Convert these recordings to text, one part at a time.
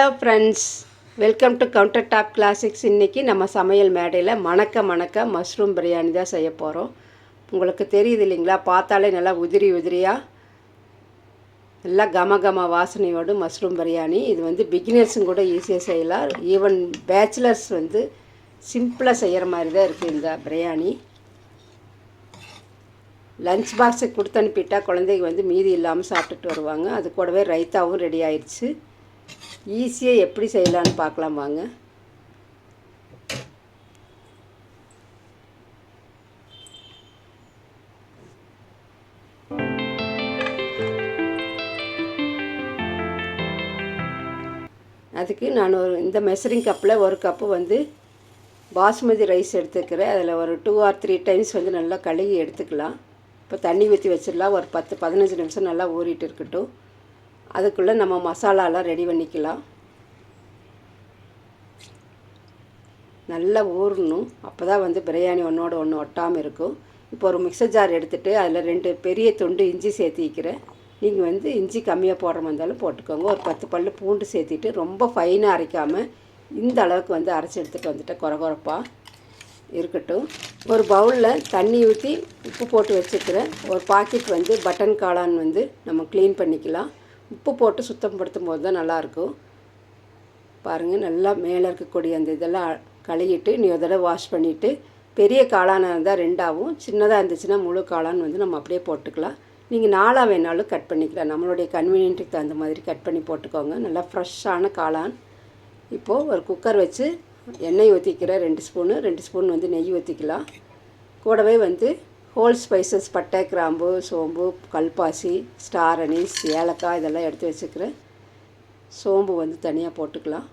Hello friends welcome to counter top classics இன்றைக்கி நம்ம சமையல் மேடையில் மணக்க மணக்க மஷ்ரூம் பிரியாணி தான் செய்ய போகிறோம் உங்களுக்கு தெரியுது இல்லைங்களா? பார்த்தாலே நல்லா உதிரி உதிரியாக நல்லா கம கம வாசனையோடு மஷ்ரூம் பிரியாணி இது வந்து பிகினர்ஸும் கூட ஈஸியாக செய்யலாம். ஈவன் பேச்சுலர்ஸ் வந்து சிம்பிளாக செய்கிற மாதிரி தான் இருக்குது இந்த பிரியாணி லஞ்ச் பாக்ஸை கொடுத்து அனுப்பிட்டா குழந்தைங்க வந்து மீதி இல்லாமல் சாப்பிட்டுட்டு வருவாங்க. அது கூடவே ரைத்தாவும் ரெடி ஆயிடுச்சு ஈஸியாக எப்படி செய்யலான்னு பார்க்கலாம் வாங்க. அதுக்கு நான் ஒரு இந்த மெஷரிங் கப்பில் ஒரு கப்பு வந்து பாஸ்மதி ரைஸ் எடுத்துக்கிறேன். அதில் ஒரு டூ ஆர் த்ரீ டைம்ஸ் வந்து நல்லா கழுகி எடுத்துக்கலாம். இப்போ தண்ணி ஊற்றி வச்சிடலாம். ஒரு பத்து பதினஞ்சு நிமிஷம் நல்லா ஊறிட்டு இருக்கட்டும். அதுக்குள்ளே நம்ம மசாலாலாம் ரெடி பண்ணிக்கலாம். நல்லா ஊறணும். அப்போ தான் வந்து பிரியாணி ஒன்றோட ஒன்று ஒட்டாமல் இருக்கும். இப்போ ஒரு மிக்சர் ஜார் எடுத்துகிட்டு அதில் ரெண்டு பெரிய துண்டு இஞ்சி சேர்த்திக்கிறேன் நீங்கள் வந்து இஞ்சி கம்மியாக போடுற மாதிரி இருந்தாலும் போட்டுக்கோங்க. ஒரு பத்து பல் பூண்டு சேர்த்திட்டு ரொம்ப ஃபைனாக அரைக்காமல் இந்த அளவுக்கு வந்து அரைச்சி எடுத்துகிட்டு வந்துட்டேன். குறகுறப்பாக இருக்கட்டும். ஒரு பவுலில் தண்ணி ஊற்றி உப்பு போட்டு வச்சுக்கிறேன். ஒரு பாக்கெட் வந்து பட்டன் காளான் வந்து நம்ம க்ளீன் பண்ணிக்கலாம். உப்பு போட்டு சுத்தம் படுத்தும் போது தான் நல்லாயிருக்கும். பாருங்கள் நல்லா மேலே இருக்கக்கூடிய அந்த இதெல்லாம் கழுகிட்டு நீ ஒரு தடவை வாஷ் பண்ணிவிட்டு பெரிய காளானாக இருந்தால் ரெண்டாகவும் சின்னதாக இருந்துச்சுன்னா முழு காளான் வந்து நம்ம அப்படியே போட்டுக்கலாம். நீங்கள் நாளாக வேணாலும் கட் பண்ணிக்கலாம். நம்மளுடைய கன்வீனியன்ட்டுக்கு தகுந்த மாதிரி கட் பண்ணி போட்டுக்கோங்க. நல்லா ஃப்ரெஷ்ஷான காளான். இப்போது ஒரு குக்கர் வச்சு எண்ணெய் ஊற்றிக்கிறேன் ரெண்டு ஸ்பூனு ரெண்டு ஸ்பூன் வந்து நெய் ஊற்றிக்கலாம் கூடவே வந்து ஹோல் ஸ்பைசஸ் பட்டை கிராம்பு சோம்பு கல்பாசி ஸ்டார் அனீஸ் ஏலக்காய் இதெல்லாம் எடுத்து வச்சுக்கிறேன். சோம்பு வந்து தனியாக போட்டுக்கலாம்.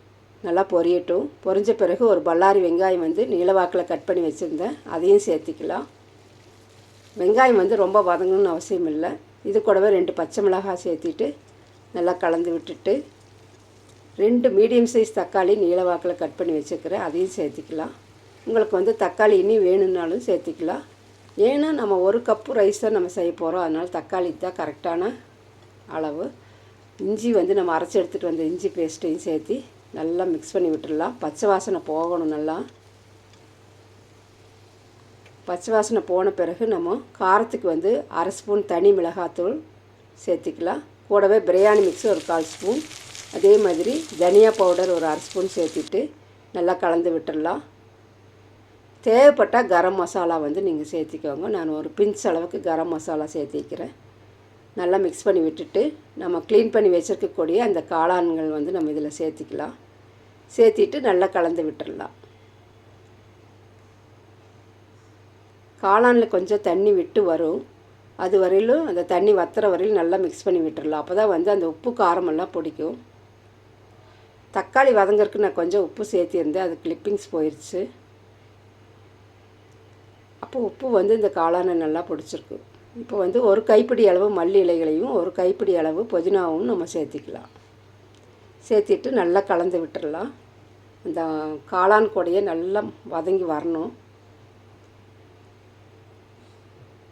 நல்லா பொரியட்டும். பொரிஞ்ச பிறகு ஒரு பல்லாரி வெங்காயம் வந்து நீளவாக்கில் கட் பண்ணி வச்சுருந்தேன். அதையும் சேர்த்திக்கலாம். வெங்காயம் வந்து ரொம்ப வதங்கணும்னு அவசியம் இல்லை. இது கூடவே ரெண்டு பச்சை மிளகாய் சேர்த்திட்டு நல்லா கலந்து விட்டுட்டு ரெண்டு மீடியம் சைஸ் தக்காளி நீளவாக்கில் கட் பண்ணி வச்சுக்கிறேன். அதையும் சேர்த்திக்கலாம். உங்களுக்கு வந்து தக்காளி இனி வேணும்னாலும் சேர்த்திக்கலாம். ஏன்னா நம்ம ஒரு கப்பு ரைஸ் தான் நம்ம செய்ய போகிறோம் அதனால் தக்காளி தான் கரெக்டான அளவு. இஞ்சி வந்து நம்ம அரைச்சி எடுத்துகிட்டு வந்த இஞ்சி பேஸ்ட்டையும் சேர்த்து நல்லா மிக்ஸ் பண்ணி விட்டுடலாம். பச்சை வாசனை போகணும் நல்லா. பச்சை வாசனை போன பிறகு நம்ம காரத்துக்கு வந்து அரை ஸ்பூன் தனி மிளகாத்தூள் சேர்த்திக்கலாம். கூடவே பிரியாணி மிக்ஸ் ஒரு கால் ஸ்பூன். அதே மாதிரி தனியா பவுடர் ஒரு அரை ஸ்பூன் சேர்த்துட்டு நல்லா கலந்து விட்டுடலாம். தேவைப்பட்டால் கரம் மசாலா வந்து நீங்கள் சேர்த்திக்கோங்க. நான் ஒரு பிஞ்ச் அளவுக்கு கரம் மசாலா சேர்த்திக்கிறேன். நல்லா மிக்ஸ் பண்ணி விட்டுட்டு நம்ம க்ளீன் பண்ணி வச்சுருக்கக்கூடிய அந்த காளான்கள் வந்து நம்ம இதில் சேர்த்திக்கலாம். சேர்த்திட்டு நல்லா கலந்து விட்டுடலாம் காளானில் கொஞ்சம் தண்ணி விட்டு வரும். அது வரையிலும் அந்த தண்ணி வத்துற வரையிலும் நல்லா மிக்ஸ் பண்ணி விட்டுடலாம் அப்போ தான் வந்து அந்த உப்பு காரமெல்லாம் பிடிக்கும். தக்காளி வதங்கிறதுக்கு நான் கொஞ்சம் உப்பு சேர்த்திருந்தேன். அது கிளிப்பிங்ஸ் போயிடுச்சு அப்போ உப்பு வந்து இந்த காளானை நல்லா பிடிச்சிருக்கு. இப்போ வந்து ஒரு கைப்பிடி அளவு மல்லி இலைகளையும் ஒரு கைப்பிடி அளவு புதினாவும் நம்ம சேர்த்திக்கலாம். சேர்த்திட்டு நல்லா கலந்து விட்டுடலாம் அந்த காளான் கூடையே நல்லா வதங்கி வரணும்.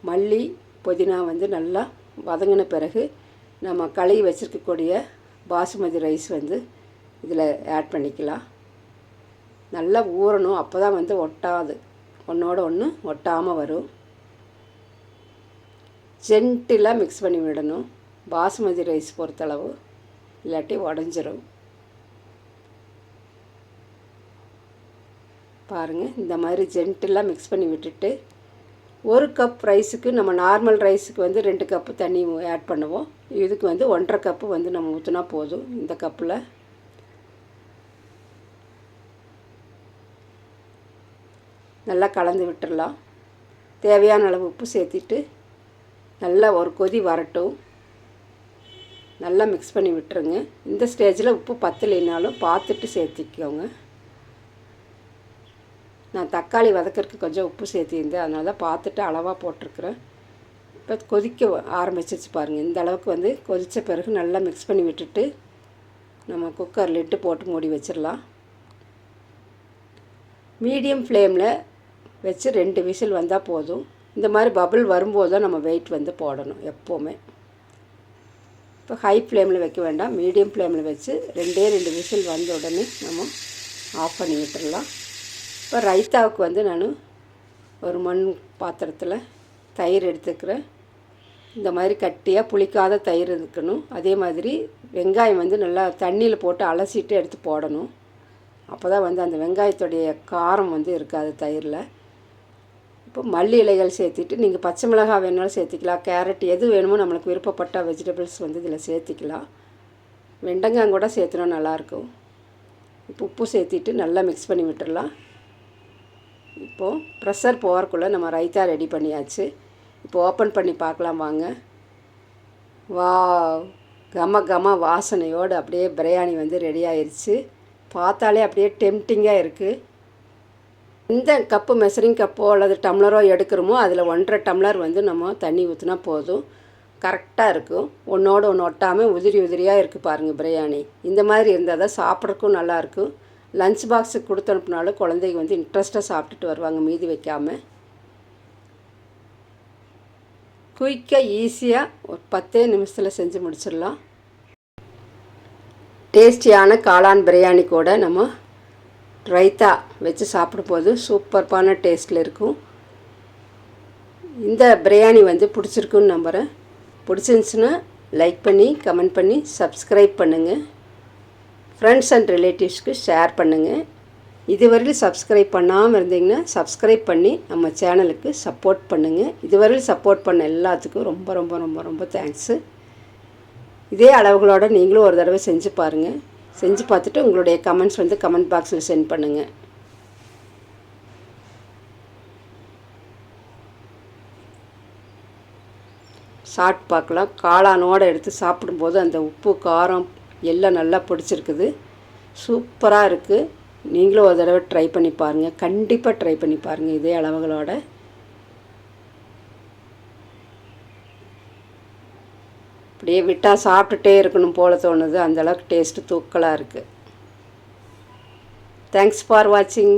மல்லி புதினா வந்து நல்லா வதங்கின பிறகு நம்ம களை வச்சுருக்கக்கூடிய பாசுமதி ரைஸ் வந்து இதில் ஆட் பண்ணிக்கலாம். நல்லா ஊறணும். அப்போ தான் வந்து ஒட்டாது. ஒன்றோட ஒன்று ஒட்டாமல் வரும். ஜென்டிலாக மிக்ஸ் பண்ணி விடணும். பாசுமதி ரைஸ் பொறுத்தளவு. இல்லாட்டி உடஞ்சிரும். பாருங்கள் இந்த மாதிரி ஜென்டிலாக மிக்ஸ் பண்ணி விட்டுட்டு ஒரு கப் ரைஸுக்கு நம்ம நார்மல் ரைஸுக்கு வந்து ரெண்டு கப்பு தண்ணி ஆட் பண்ணுவோம். இதுக்கு வந்து ஒன்றரை கப்பு வந்து நம்ம ஊற்றினா போதும். இந்த கப்பில் நல்லா கலந்து விட்டுடலாம் தேவையான அளவு உப்பு சேர்த்திட்டு நல்லா ஒரு கொதி வரட்டும். நல்லா மிக்ஸ் பண்ணி விட்டுருங்க. இந்த ஸ்டேஜில் உப்பு பத்தலைனாலும் பார்த்துட்டு சேர்த்திக்கோங்க. நான் தக்காளி வதக்கிறதுக்கு கொஞ்சம் உப்பு சேர்த்திருந்தேன். அதனால தான் பார்த்துட்டு அளவாக போட்டிருக்கிறேன். இப்போ கொதிக்க ஆரம்பிச்சிச்சு பாருங்கள் இந்த அளவுக்கு வந்து கொதித்த பிறகு நல்லா மிக்ஸ் பண்ணி விட்டுட்டு நம்ம குக்கர் லிட்டு போட்டு மூடி வச்சிடலாம் மீடியம் ஃப்ளேமில் வச்சு ரெண்டு விசில் வந்தால் போதும். இந்த மாதிரி பபிள் வரும்போது தான் நம்ம வெயிட் வந்து போடணும் எப்போவுமே. இப்போ ஹை ஃப்ளேமில் வைக்க வேண்டாம். மீடியம் ஃப்ளேமில் வச்சு ரெண்டே ரெண்டு விசில் வந்த உடனே நம்ம ஆஃப் பண்ணி விட்டுடலாம் இப்போ ரைத்தாவுக்கு வந்து நான் ஒரு மண் பாத்திரத்தில் தயிர் எடுத்துக்கிறேன். இந்த மாதிரி கட்டியாக புளிக்காத தயிர் இருக்கணும். அதே மாதிரி வெங்காயம் வந்து நல்லா தண்ணியில் போட்டு அலசிட்டு எடுத்து போடணும். அப்போ தான் வந்து அந்த வெங்காயத்துடைய காரம் வந்து இருக்காது தயிரில். இப்போ மல்லி இலைகள் சேர்த்துட்டு நீங்கள் பச்சை மிளகாய் வேணாலும் சேர்த்திக்கலாம். கேரட் எது வேணுமோ நம்மளுக்கு விருப்பப்பட்ட வெஜிடபிள்ஸ் வந்து இதில் சேர்த்திக்கலாம். வெண்டங்காய் கூட சேர்த்துனா நல்லாயிருக்கும். இப்போ உப்பு சேர்த்திட்டு நல்லா மிக்ஸ் பண்ணி விட்டுடலாம். இப்போது ப்ரெஷர் போகிறக்குள்ளே நம்ம ரைத்தா ரெடி பண்ணியாச்சு. இப்போ ஓப்பன் பண்ணி பார்க்கலாம் வாங்க. வா கம கம வாசனையோடு அப்படியே பிரியாணி வந்து ரெடி ஆயிடுச்சு பார்த்தாலே அப்படியே டெம்டிங்காக இருக்குது எந்த கப்பு மெஷரிங் கப்போ அல்லது டம்ளரோ எடுக்கிறோமோ அதில் ஒன்றரை டம்ளர் வந்து நம்ம தண்ணி ஊற்றினா போதும். கரெக்டாக இருக்கும். ஒன்றோடு ஒன்று ஒட்டாமல் உதிரி உதிரியாக இருக்குது பாருங்கள் பிரியாணி. இந்த மாதிரி இருந்தால் தான் சாப்பிட்றக்கும் நல்லாயிருக்கும் லஞ்ச் பாக்ஸுக்கு கொடுத்து அனுப்புனாலும் குழந்தைங்க வந்து இன்ட்ரெஸ்ட்டாக சாப்பிட்டுட்டு வருவாங்க மீதி வைக்காமல் குயிக்காக ஈஸியாக ஒரு பத்தே நிமிஷத்தில் செஞ்சு முடிச்சிடலாம். டேஸ்டியான காளான் பிரியாணி கூட நம்ம ரைத்தா வச்சு சாப்பிடும்போது சூப்பர்பான டேஸ்ட்டில் இருக்கும். இந்த பிரியாணி வந்து பிடிச்சிருக்குன்னு நம்புகிறேன் பிடிச்சிருந்துச்சுன்னா லைக் பண்ணி கமெண்ட் பண்ணி சப்ஸ்கிரைப் பண்ணுங்கள் ஃப்ரெண்ட்ஸ் அண்ட் ரிலேட்டிவ்ஸ்க்கு ஷேர் பண்ணுங்கள் இதுவரையில் சப்ஸ்கிரைப் பண்ணாமல் இருந்தீங்கன்னா சப்ஸ்கிரைப் பண்ணி நம்ம சேனலுக்கு சப்போர்ட் பண்ணுங்கள் இதுவரையில் சப்போர்ட் பண்ண எல்லாத்துக்கும் ரொம்ப ரொம்ப ரொம்ப ரொம்ப தேங்க்ஸு. இதே அளவுகளோடு நீங்களும் ஒரு தடவை செஞ்சு பாருங்கள் செஞ்சு பார்த்துட்டு உங்களுடைய கமெண்ட்ஸ் வந்து கமெண்ட் பாக்ஸில் சென்ட் பண்ணுங்கள் சாப்பிட்டு பார்க்கலாம். காளானோடு எடுத்து சாப்பிடும்போது அந்த உப்பு காரம் எல்லாம் நல்லா பிடிச்சிருக்குது. சூப்பராக இருக்குது நீங்களும் ஒரு தடவை ட்ரை பண்ணி பாருங்கள் கண்டிப்பாக ட்ரை பண்ணி பாருங்கள் இதே அளவுகளோட. அப்படியே விட்டால் சாப்பிட்டுட்டே இருக்கணும் போல தோணுது. அந்தளவுக்கு டேஸ்ட்டு தூக்கலாக இருக்குது தேங்க்ஸ் ஃபார் வாட்சிங்